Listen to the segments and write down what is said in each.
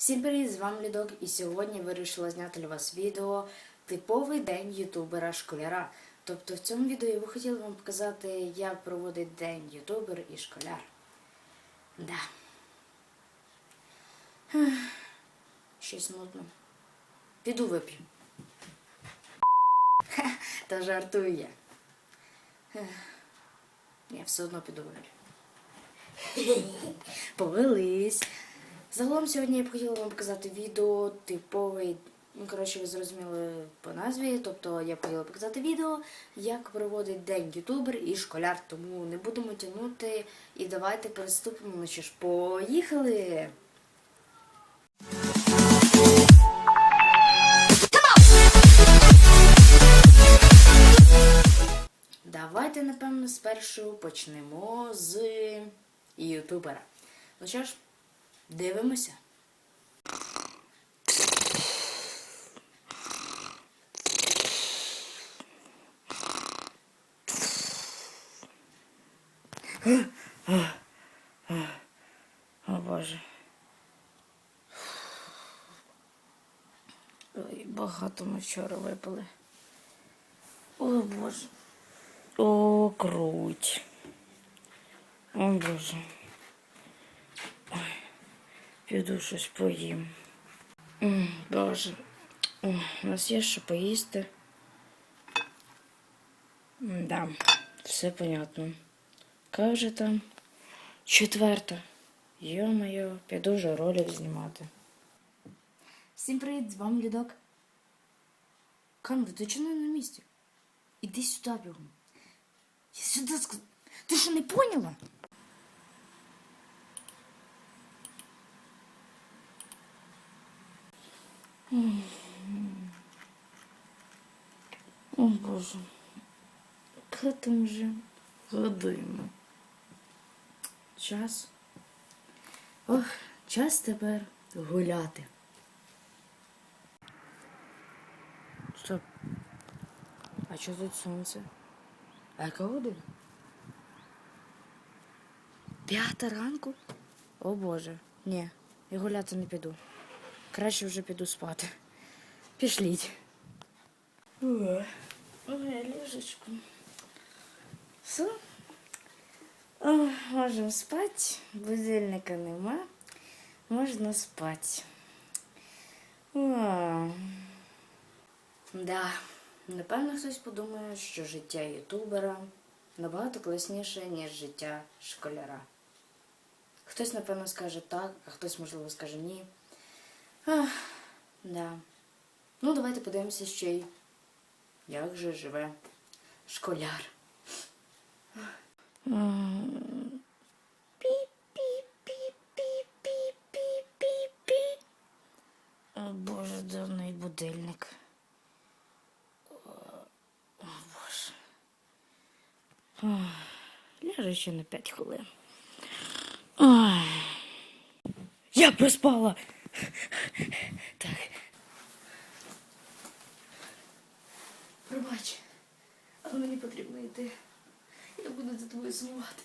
Всім привіт, з вами Лідок, і сьогодні вирішила зняти для вас відео Типовий день ютубера школяра. Тобто в цьому відео я би хотіла вам показати, як проводить день ютубер і школяр. Да. Щось нудно. Піду вип'ю. Та жартую я. Ні, все одно піду вип'ю. Повелись. Загалом сьогодні я б хотіла вам показати відео типовий. Ну, коротше, ви зрозуміли по назві. Тобто я б хотіла показати відео, як проводить день ютубер і школяр. Тому не будемо тягнути і давайте приступимо. Ну що ж, поїхали! Давайте, напевно, спершу почнемо з ютубера. Ну що ж, дивимося. О Боже. Ой, багато ми вчора випили. О Боже. О, круть. О Боже. Піду щось поїм. Боже. У нас є що поїсти. Да, все понятно. Яка вже там? Четверта. Йо-моє, піду вже ролик знімати. Всім привіт, з вами Лідок. Камера, ти чого не на місці? Іди сюди бігом. Я сюди сказав. Ти що не поняла? О Боже. Яка там вже година? Час. Ох, час тепер гуляти. Стоп. А що тут сонце? А яка година? П'ята ранку? О Боже. Ні, я гуляти не піду. Краще вже піду спати. Пішліть. Ой, ліжечко. Все. О, можемо спати. Будильника нема. Можна спати. О. Да. Напевно, хтось подумає, що життя ютубера набагато класніше, ніж життя школяра. Хтось, напевно, скаже так, а хтось, можливо, скаже ні. Ах, да. Ну, давайте подивимося ще й, як же живе школяр. О Боже, дурний будильник. О Боже. Ляже ще на 5 хвилин. Ой. Я проспала. Так. Пробач, але мені потрібно йти. Я буду за тобою сумувати.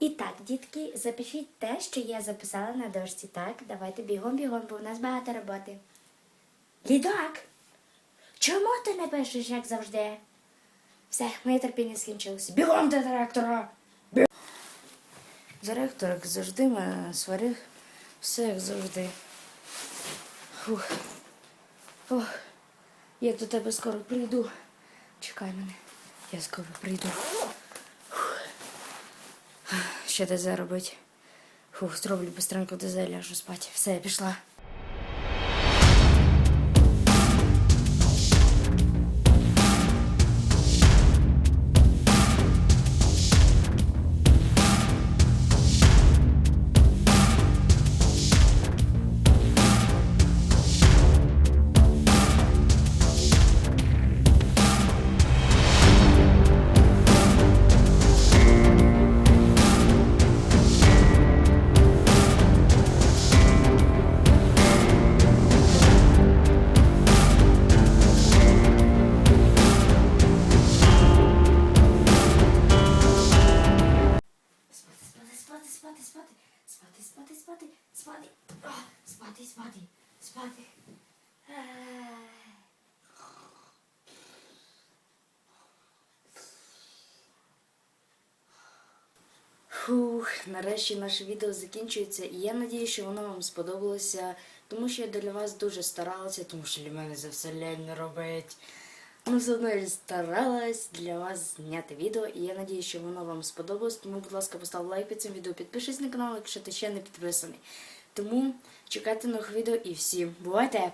І так, дітки, запишіть те, що я записала на дошці. Так, давайте бігом, бігом, бо в нас багато роботи. Лідок, чому ти не пишеш, як завжди? Все, моє терпіння скінчилося. Бігом до директора! Директор, як завжди, мене сварив. Все як завжди. Фух. Ох, я до тебе скоро прийду. Чекай мене. Я скоро прийду. Що ДЗ робить? Фух, зроблю быстренько ДЗ, ляжу спати. Все, я пішла. Спати, спати, спати, спати, спати. Фух, нарешті наше відео закінчується, і я надію, що воно вам сподобалося, тому що я для вас дуже старалася, тому що для мене це все лень робить. Ну, все одно я старалась для вас зняти відео, і я надію, що воно вам сподобалось. Тому, будь ласка, постав лайк під цим відео, підпишись на канал, якщо ти ще не підписаний. Тому чекайте нових відео і всім бувайте!